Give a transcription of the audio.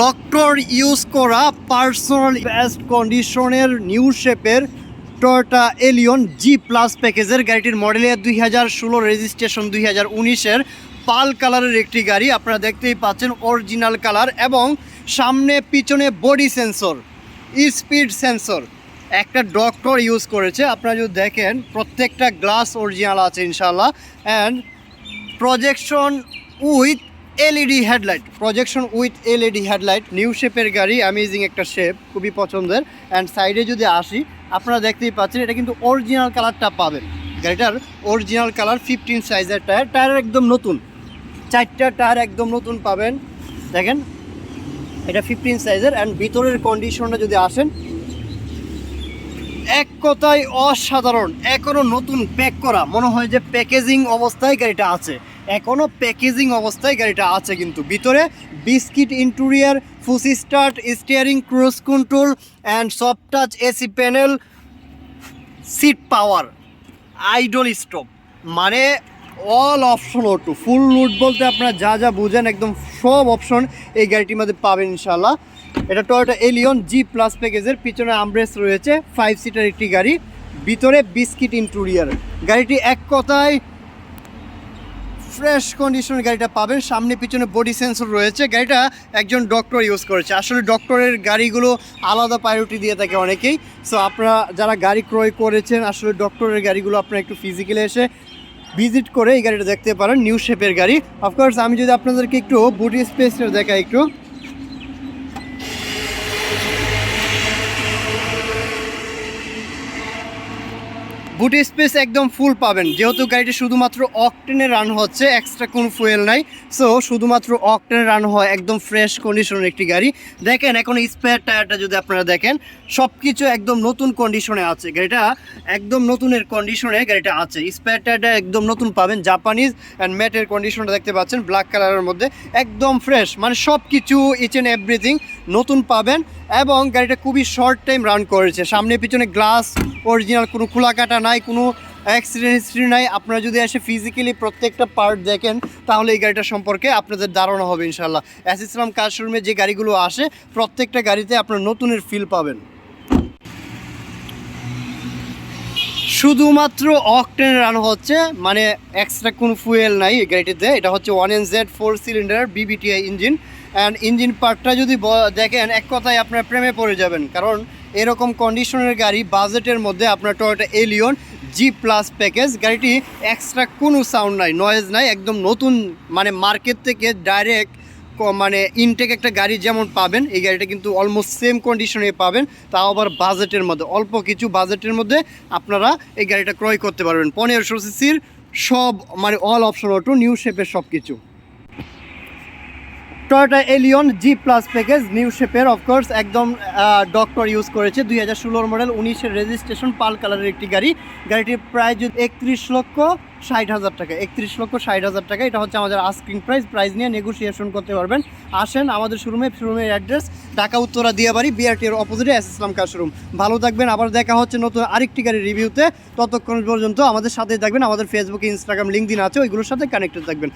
Doctor use করা personal best কন্ডিশনের new শেপের টয়োটা এলিয়ন জি প্লাস প্যাকেজের গাড়িটির মডেল দুই হাজার ষোলো, রেজিস্ট্রেশন দুই হাজার উনিশের পাল কালারের একটি গাড়ি। আপনারা দেখতেই পাচ্ছেন অরিজিনাল কালার এবং সামনে পিছনে বডি সেন্সর, স্পিড সেন্সর। একটা ডক্টর ইউজ করেছে। আপনারা যদি দেখেন, প্রত্যেকটা গ্লাস অরিজিনাল আছে ইনশাল্লাহ and projection with LED headlight projection with LED headlight new শেপের গাড়ি অ্যামেজিং একটা শেপ খুবই পছন্দের। অ্যান্ড সাইডে যদি আসি, আপনারা দেখতেই পাচ্ছেন, এটা কিন্তু অরিজিনাল কালারটা পাবেন। গাড়িটার অরিজিনাল কালার ফিফটিন সাইজের টায়ার টায়ার একদম নতুন। চারটা টায়ার একদম নতুন পাবেন। দেখেন, এটা ফিফটিন সাইজের অ্যান্ড ভিতরের কন্ডিশনটা যদি আসেন, এক কথায় অসাধারণ। এখনও নতুন প্যাক করা। মনে হয় যে প্যাকেজিং অবস্থায় গাড়িটা আছে। এখনও প্যাকেজিং অবস্থায় গাড়িটা আছে কিন্তু। ভিতরে biscuit interior push start steering cruise control and soft touch AC panel seat power idle stop মানে অল অপশন অটো ফুল লুট বলতে আপনারা যা যা বুঝেন একদম সব অপশন এই গাড়িটির মধ্যে পাবেন ইনশাল্লাহ এটা টয়োটা এলিয়ন জি প্লাস প্যাকেজের পিছনে আমব্রেস রয়েছে ফাইভ সিটার একটি গাড়ি, ভিতরে বিস্কিট ইন্টুরিয়ার গাড়িটি এক কথায় ফ্রেশ কন্ডিশনের গাড়িটা পাবেন। সামনে পিছনে বডি সেন্সর রয়েছে। গাড়িটা একজন ডক্টর ইউজ করেছে। আসলে ডক্টরের গাড়িগুলো আলাদা প্রায়োরিটি দিয়ে থাকে অনেকেই। সো আপনারা যারা গাড়ি ক্রয় করেছেন, আসলে ডক্টরের গাড়িগুলো আপনারা একটু ফিজিক্যালি এসে ভিজিট করে এই গাড়িটা দেখতে পারেন নিউ শেপের গাড়ি। অফকোর্স আমি যদি আপনাদেরকে একটু বডি স্পেসটা দেখাই একটু। বুটি স্পেস একদম ফুল পাবেন। যেহেতু গাড়িটি শুধুমাত্র অকটেনে রান হচ্ছে এক্সট্রা কোনো ফুয়েল নাই। সো শুধুমাত্র অকটেনে রান হয়, একদম ফ্রেশ কন্ডিশনের একটি গাড়ি। দেখেন, এখন স্পেয়ার টায়ারটা যদি আপনারা দেখেন সব কিছু একদম নতুন কন্ডিশনে আছে। গাড়িটা একদম নতুনের কন্ডিশনে গাড়িটা আছে। স্পেয়ার টায়ারটা একদম নতুন পাবেন জাপানিজ অ্যান্ড ম্যাটের কন্ডিশনটা দেখতে পাচ্ছেন ব্ল্যাক কালারের মধ্যে। একদম ফ্রেশ মানে সব কিছু ইচ অ্যান্ড এভরিথিং নতুন পাবেন এবং গাড়িটা খুবই শর্ট টাইম রান করেছে। সামনে, পিছনে গ্লাস অরিজিনাল কোনো খোলা কাটা নাই, কোনো অ্যাক্সিডেন্ট হিস্ট্রি নাই। আপনারা যদি এসে ফিজিক্যালি প্রত্যেকটা পার্ট দেখেন, তাহলে এই গাড়িটা সম্পর্কে আপনাদের ধারণা হবে ইনশাল্লাহ অ্যাসিসলাম কাশরুমে যে গাড়িগুলো আসে, প্রত্যেকটা গাড়িতে আপনার নতুনের ফিল পাবেন। শুধুমাত্র অকটেন রান হচ্ছে মানে এক্সট্রা কোনো ফুয়েল নাই গাড়িটিতে। এটা হচ্ছে one N Z four cylinder VVTi engine and engine পার্টটা যদি দেখেন, এক কথায় আপনার প্রেমে পড়ে যাবেন। কারণ এরকম কন্ডিশনের গাড়ি বাজেটের মধ্যে আপনার Toyota Allion G plus package গাড়িটি এক্সট্রা কোনো সাউন্ড নাই নয়েজ নাই, একদম নতুন মানে মার্কেট থেকে ডাইরেক্ট মানে ইনটেক একটা গাড়ি যেমন পাবেন, এই গাড়িটা কিন্তু অলমোস্ট সেম কন্ডিশনে পাবেন, তাও আবার বাজেটের মধ্যে। অল্প কিছু বাজেটের মধ্যে আপনারা এই গাড়িটা ক্রয় করতে পারবেন। পনেরোশো সিসির সব মানে অল অপশন অটো নিউ শেপের সব কিছু Toyota Allion G plus package new শেপের অফকোর্স একদম ডক্টর ইউজ করেছে। দুই হাজার ষোলোর মডেল উনিশের রেজিস্ট্রেশন পাল কালারের একটি গাড়ি। গাড়িটির প্রাইস যদি একত্রিশ লক্ষ ষাট হাজার টাকা, একত্রিশ লক্ষ ষাট হাজার টাকা, এটা হচ্ছে আমাদের আস্কিং প্রাইস প্রাইস নিয়ে নেগোসিয়েশন করতে পারবেন। আসেন আমাদের শোরুমে শোরুমের অ্যাড্রেস ঢাকা, উত্তরা, দিয়াবাড়ি বিআরটির অপোজিটে এস ইসলাম কার শোরুম ভালো থাকবেন। আবার দেখা হচ্ছে নতুন আরেকটি গাড়ির রিভিউতে ততক্ষণ পর্যন্ত আমাদের সাথে থাকবেন। আমাদের ফেসবুকে ইনস্টাগ্রাম লিঙ্ক দিন আছে। ওইগুলোর সাথে কানেক্টেড থাকবেন।